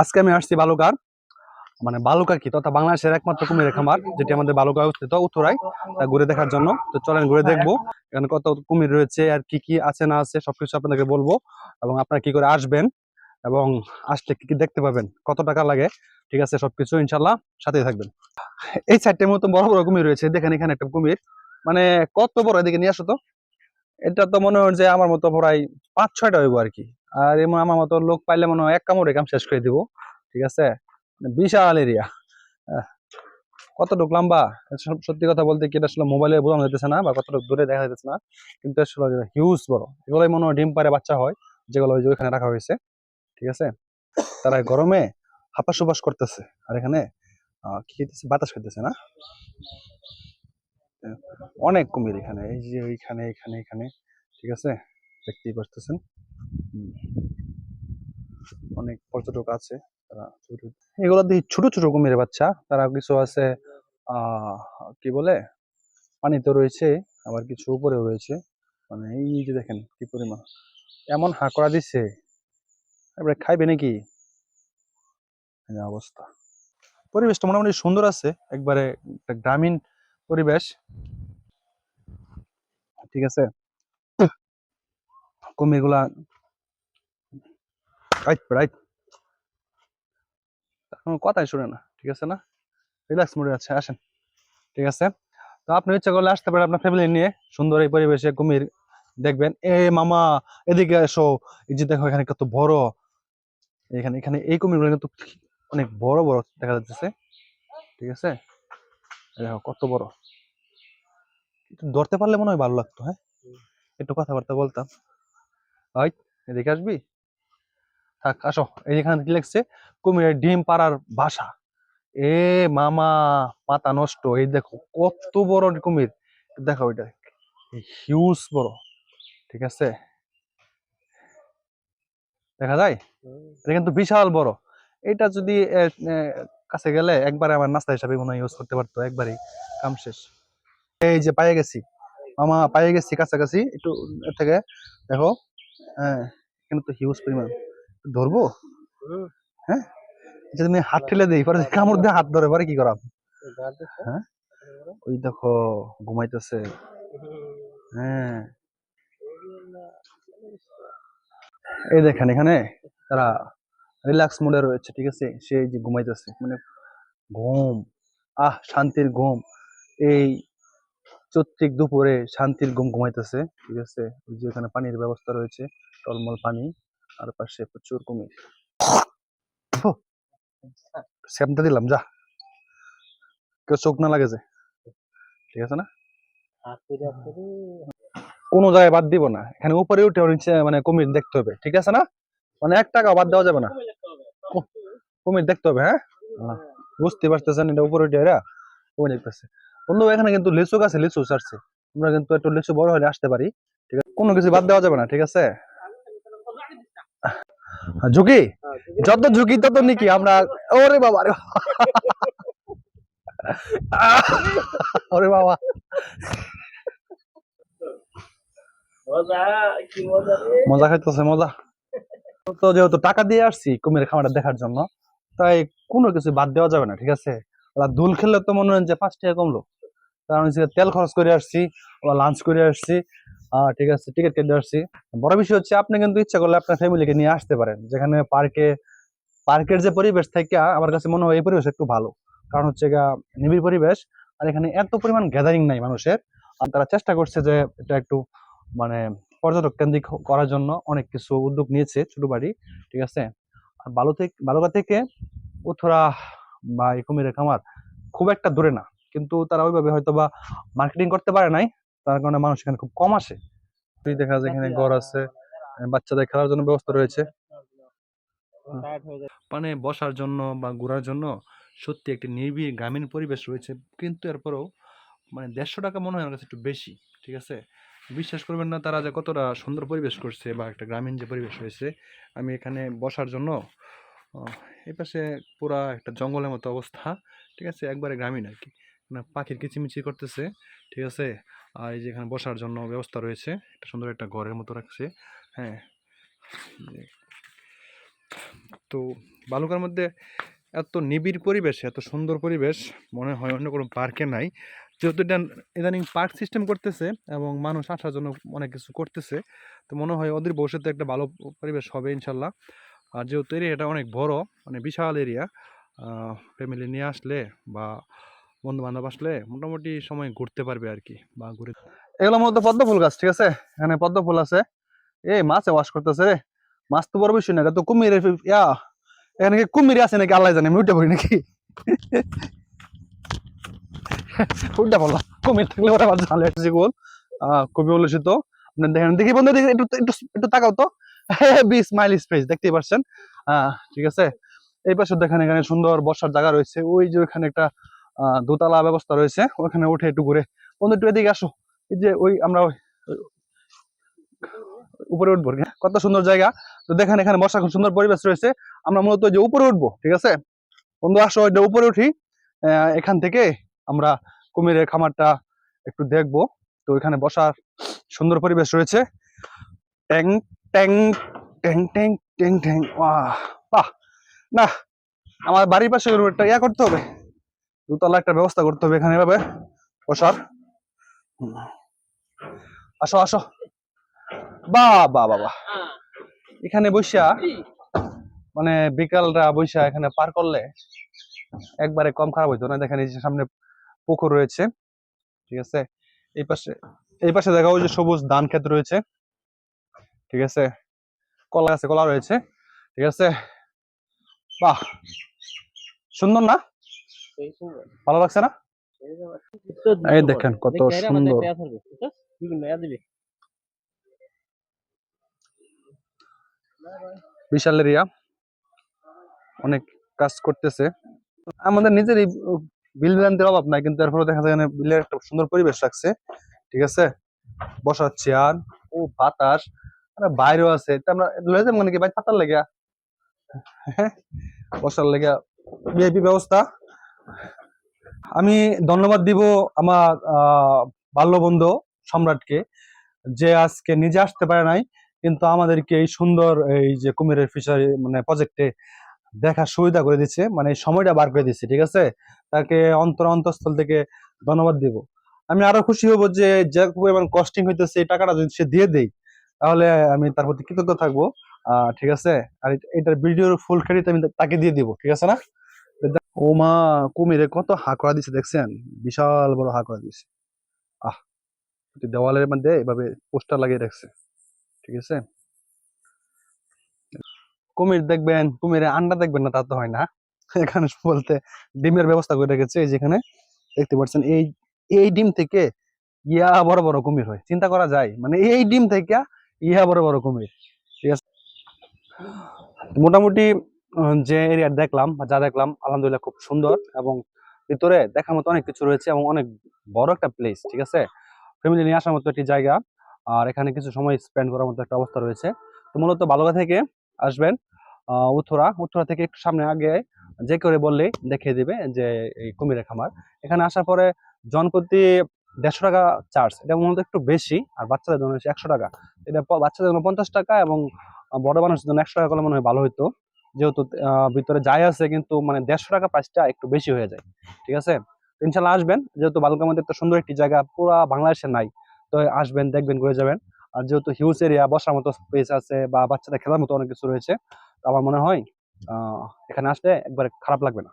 আজকে আমি আসছি বালুকার মানে বালুকা কি? তথা বাংলাদেশের একমাত্র কুমিরের খামার, যেটি আমাদের বালুকা অবস্থিত উত্তরায়, তা ঘুরে দেখার জন্য। তো চলেন ঘুরে দেখব, এখানে কত কুমির রয়েছে, আর কি কি আছে, না আছে, সবকিছু আপনাদেরকে বলব। এবং আপনারা কি করে আসবেন, এবং আসলে কি কি দেখতে পাবেন, কত টাকা লাগে, ঠিক আছে, সবকিছু ইনশাল্লাহ সাথেই থাকবেন। এই সাইডটার মতো বড় বড় কুমির রয়েছে, দেখেন এখানে একটা কুমির। মানে কত বড়, এদিকে নিয়ে আসো তো। এটা তো মনে হয় যে আমার মতো প্রায় পাঁচ ছয়টা হইব আর কি। আর এমন আমার মতো লোক পাইলে মনে হয় এক কামড়ে কাম শেষ করে দিব। ঠিক আছে? মানে বিশাল এরিয়া কতটুকু লম্বা? সত্যি কথা বলতে কি এটা আসলে মোবাইলে বোঝানো যেতেছে না বা কতটুকু দূরে দেখা যেতেছে না। কিন্তু আসলে হিউজ বড়। এগুলোই মনে হয় ডিম পারে বাচ্চা হয়, যেগুলো ওই যে ওইখানে রাখা হয়েছে। ঠিক আছে? তারা গরমে হাপাস উপাস করতেছে। আর এখানে কি খেতেছে বাতাস খেতেছে না? অনেক কুমির এখানে। এই যে এইখানে এখানে এখানে। ঠিক আছে? দেখতেই পারতেছেন। অনেক পর্যটক আছে, তারা এগুলো দিয়ে ছোট ছোট কুমিরের বাচ্চা, তারা কিছু আছে কি বলে, পানিতে রয়েছে, আবার কিছু উপরেও রয়েছে মানে এই যে দেখেন কি পরিমাণ, এমন হাঁকড়া দিচ্ছে এবারে খাইবে নাকি? অবস্থা। পরিবেশটা মোটামুটি সুন্দর আছে, একবারে একটা গ্রামীণ পরিবেশ। ঠিক আছে? কুমিরগুলা রাইট রাইট। কোনো কথাই শুনে না, ঠিক আছে না? রিল্যাক্স মোডে আছে, আসেন, ঠিক আছে? তো আপনি ইচ্ছা করলে আসতে পারেন আপনার ফ্যামিলি নিয়ে, সুন্দর এই পরিবেশে কুমির দেখবেন। এ মামা, এদিকে এসো। এই যে দেখো, এখানে কত বড়। এখানে এখানে এই কুমিরগুলো কিন্তু অনেক বড় বড় দেখা যাচ্ছে, ঠিক আছে? দেখো, কত বড়। ধরতে পারলে মনে হয় ভালো লাগতো হ্যাঁ? একটু কথাবার্তা বলতাম। হয় এদিকে আসবি? থাক, আসো। এই যেখানে কি লিখছে কুমিরের ডিম পাড়ার বাসা। এ মামা, পাতা নষ্ট। এই দেখো, কত বড় কুমির। দেখো ওইটা হিউজ বড়। ঠিক আছে? দেখা যায়? এটা কিন্তু বিশাল বড়। এটা যদি কাছে গেলে একবারে আমার নাস্তা হিসাবে মনে ইউজ করতে পারতো, একবারই। কাম শেষ। এই যে পায়ে গেছি। মামা, পায়ে গেছি, কাছাকাছি। একটু থেকে, দেখো। হ্যাঁ এখানে তো হিউজ পরিমাণ। ধরবো? হ্যাঁ? আচ্ছা, তুমি হাত ঠেলে দিই পরে কামড় দিয়ে হাত ধরে পরে কি করাম? হ্যাঁ? ওই দেখো ঘুমাইতেছে। হ্যাঁ। এই দেখেন এখানে তারা রিল্যাক্স মোডে রয়েছে ঠিক আছে? সে যে ঘুমাইতেছে মানে ঘুম আহ শান্তির ঘুম। এই চৈত্রিক দুপুরে শান্তির ঘুম ঘুমাইতেছে, ঠিক আছে? যে ওখানে পানির ব্যবস্থা রয়েছে, টলমল পানি, আর পাশে প্রচুর কুমির। স্যামটা দিলাম, যা। কেউ চোখ না লাগে যে। ঠিক আছে না? কোনো জায়গায় বাদ দিব না। এখানে উপরে উঠে নিচে মানে কুমির দেখতে হবে, ঠিক আছে না? মানে এক টাকা বাদ দেওয়া যাবে না। কুমির দেখতে হবে হ্যাঁ? হ্যাঁ। বুঝতে পারতেছেন এটা উপরে উঠে এরা? কুমির দেখতেছে। বন্ধু এখানে কিন্তু লিচু গাছে লিচু ছাড়ছে। আমরা কিন্তু একটু লিচু বড় হলে আসতে পারি ঠিক আছে? কোনো কিছু বাদ দেওয়া যাবে না ঠিক আছে? ঝুঁকি? যত ঝুঁকি তত নাকি আমরা। ওরে বাবা রে ওরে বাবা। মজা খাইতেছে মজা। তো যেহেতু টাকা দিয়ে আসছি কুমির খামারটা দেখার জন্য তাই কোনো কিছু বাদ দেওয়া যাবে না ঠিক আছে? দুল খেললে তো মনে হয় যে পাঁচ টাকা কমলো। কারণ হচ্ছে তেল খরচ করে আসছি ওরা লাঞ্চ করে আসছি। ঠিক আছে টিকিট কেটে আসছি। বড় বিষয় হচ্ছে, আপনি কিন্তু ইচ্ছা করলে আপনার ফ্যামিলিকে নিয়ে আসতে পারেন। যেখানে পার্কে পার্কের যে পরিবেশ থেকে আমার কাছে মনে হয় এই পরিবেশ একটু ভালো। কারণ হচ্ছে নিবিড় পরিবেশ, আর এখানে এত পরিমাণ গ্যাদারিং নাই মানুষের। আর তারা চেষ্টা করছে যে, এটা একটু মানে পর্যটক কেন্দ্রিক করার জন্য অনেক কিছু উদ্যোগ নিয়েছে ছোট বাড়ি, ঠিক আছে? আর বালু থেকে বালুকা থেকে উথরা বা এই কুমিরের খামার খুব একটা দূরে না। কিন্তু তারা ওইভাবে হয়তো বা মার্কেটিং করতে পারে নাই। তার কারণে মানুষ এখানে খুব কম আসে। তুই দেখা যায় এখানে ঘর আছে বাচ্চাদের খেলার জন্য ব্যবস্থা রয়েছে। মানে বসার জন্য বা ঘোরার জন্য সত্যি একটি নির্বিড় গ্রামীণ পরিবেশ রয়েছে, কিন্তু এরপরেও মানে দেড়শো টাকা মনে হয় আমার কাছে একটু বেশি, ঠিক আছে? বিশ্বাস করবেন না তারা যে কতটা সুন্দর পরিবেশ করছে বা একটা গ্রামীণ যে পরিবেশ হয়েছে আমি এখানে বসার জন্য এই পাশে পুরা একটা জঙ্গলের মতো অবস্থা, ঠিক আছে? একবারে গ্রামীণ আর কি। পাখির কিচিমিচি করতেছে, ঠিক আছে? আর এই যে এখানে বসার জন্য ব্যবস্থা রয়েছে, একটা সুন্দর একটা ঘরের মতো রাখছে হ্যাঁ? তো বালুকার মধ্যে এত নিবিড় পরিবেশ, এত সুন্দর পরিবেশ, মনে হয় অন্য কোনো পার্কে নাই। যেহেতু এটা ইদানিং পার্ক সিস্টেম করতেছে এবং মানুষ আসার জন্য অনেক কিছু করতেছে, তো মনে হয় ওদের ভবিষ্যতে একটা ভালো পরিবেশ হবে ইনশাল্লাহ। আর যেহেতু এরিয়াটা অনেক বড় মানে বিশাল এরিয়া ফ্যামিলি নিয়ে আসলে বা বন্ধু বান্ধব আসলে মোটামুটি সময় ঘুরতে পারবে আর কি বা ঘুরে এগুলো মূলত পদ্ম ফুল গাছ ঠিক আছে? এখানে পদ্ম ফুল আছে। এই মাছে ওয়াশ করতেছে। রে মাছ তো বড় বেশি না তো কুমির ইয়া এখানে কি কুমির আছে নাকি? আল্লাহ জানে আমি উঠে পড়ি নাকি? পড়লাম। কুমির থাকলে ওরা ঝালে একটা গোল উল্লসিত আপনি দেখেন দেখি বন্ধু দেখি একটু একটু একটু তাকাও তো। বি স্মাইল স্পেস দেখতেই পাচ্ছেন আহ, ঠিক আছে? এই পাশে দেখেন এখানে সুন্দর বসার জায়গা রয়েছে। ওই যে ওখানে একটা দোতলা ব্যবস্থা রয়েছে, ওখানে উঠে একটু ঘুরে। বন্ধু, একটু এদিকে আসো। এই যে ওই আমরা ওই, উপরে উঠবো। হ্যাঁ? কত সুন্দর জায়গা। তো দেখেন এখানে বসার খুব সুন্দর পরিবেশ রয়েছে। আমরা মূলত যে উপরে উঠবো, ঠিক আছে? বন্ধু, আসো ওই যে উপরে উঠি। এখান থেকে আমরা কুমিরের খামারটা একটু দেখব। তো এখানে বসার সুন্দর পরিবেশ রয়েছে। ট্যাং ট্যাং ট্যাং ট্যাং ট্যাং ট্যাং বাহ! না, আমার বাড়ির পাশে একটা ইয়া করতে হবে। দুতলা একটা ব্যবস্থা করতে হবে এখানে এভাবে। বসার। আসো আসো। বা বা বাবা এখানে বৈশা মানে বিকালটা বৈশা এখানে পার করলে একবারে কম খারাপ হইতো না? দেখেন এই যে সামনে পুকুর রয়েছে, ঠিক আছে? এই পাশে এই পাশে দেখা যে সবুজ ধান ক্ষেত রয়েছে, ঠিক আছে? কলা আছে, কলা রয়েছে, ঠিক আছে? বাহ! সুন্দর না? ভালো লাগছে না? এই দেখেন কত সুন্দর। বিশাল এরিয়া। অনেক কাজ করতেছে। আমাদের নিজেরই বিল ভ্রান্তির অভাব নাই, কিন্তু এর ফলে দেখা যায় বিলের একটা সুন্দর পরিবেশ রাখছে ঠিক আছে? বসার চেয়ার ও বাতাস। বাইরেও আছে। আমরা লয়ে যাব নাকি? ভাই পাতার লেগে। বসার লেগে। ভিআইপি ব্যবস্থা। আমি ধন্যবাদ দিব আমার বাল্যবন্ধু সম্রাটকে, যে আজকে নিজে আসতে পারে নাই, কিন্তু আমাদেরকে এই সুন্দর এই যে কুমিরের ফিশারি মানে প্রজেক্টে দেখার সুবিধা করে দিচ্ছে মানে সময়টা বার করে দিচ্ছে, ঠিক আছে? তাকে অন্তর অন্তঃস্থল থেকে ধন্যবাদ দিব। আমি আরও খুশি হব যে যে পরিমাণ কস্টিং হইতেছে, এই টাকাটা যদি সে দিয়ে দেয় তাহলে আমি তার প্রতি কৃতজ্ঞ থাকব। আহ, ঠিক আছে? আর এটা- এটার ভিডিওর ফুল ক্রেডিট আমি তাকে দিয়ে দিব, ঠিক আছে না? ও মা কুমিরে কত হা করা দিছে, দেখছেন? বিশাল বড় হা করা দিছে। আহ দেওয়ালের মধ্যে এভাবে পোস্টার লাগিয়ে রাখছে, ঠিক আছে? কুমির দেখবেন, কুমিরে আন্ডা দেখবেন না, তা তো হয় না। এখানে বলতে ডিমের ব্যবস্থা করে রেখেছে যেখানে দেখতে পাচ্ছেন, এই এই ডিম থেকে ইয়া বড় বড় কুমির হয়, চিন্তা করা যায়। মানে এই ডিম থেকে ইয়া বড় বড় কুমির, ঠিক আছে? মোটামুটি যে এরিয়া দেখলাম বা যা দেখলাম আলহামদুলিল্লাহ খুব সুন্দর এবং ভিতরে দেখার মতো অনেক কিছু রয়েছে এবং অনেক বড় একটা প্লেস ঠিক আছে? ফ্যামিলি নিয়ে আসার মতো একটি জায়গা আর এখানে কিছু সময় স্পেন্ড করার মতো একটা অবস্থা রয়েছে। তো মূলত বালুকা থেকে আসবেন আহ, উত্তরা থেকে একটু সামনে আগে যে করে বললেই দেখিয়ে দিবে যে এই কুমিরের খামার। এখানে আসার পরে জনপ্রতি দেড়শো টাকা চার্জ এটা মূলত একটু বেশি আর বাচ্চাদের জন্য একশো টাকা। এটা বাচ্চাদের জন্য পঞ্চাশ টাকা এবং বড় মানুষের জন্য একশো টাকা করলে মনে হয় ভালো হতো যেহেতু ভিতরে যাই আছে, কিন্তু মানে দেড়শো টাকা প্রাইসটা একটু বেশি হয়ে যায়, ঠিক আছে? ইনশাল্লাহ আসবেন, যেহেতু বালুকার মধ্যে একটা সুন্দর একটি জায়গা, পুরো বাংলাদেশে নাই, তো আসবেন, দেখবেন, ঘুরে যাবেন। আর যেহেতু হিউজ এরিয়া বসার মতো স্পেস আছে বা বাচ্চাদের খেলার মতো অনেক কিছু রয়েছে, তো আমার মনে হয় এখানে আসলে একবার খারাপ লাগবে না।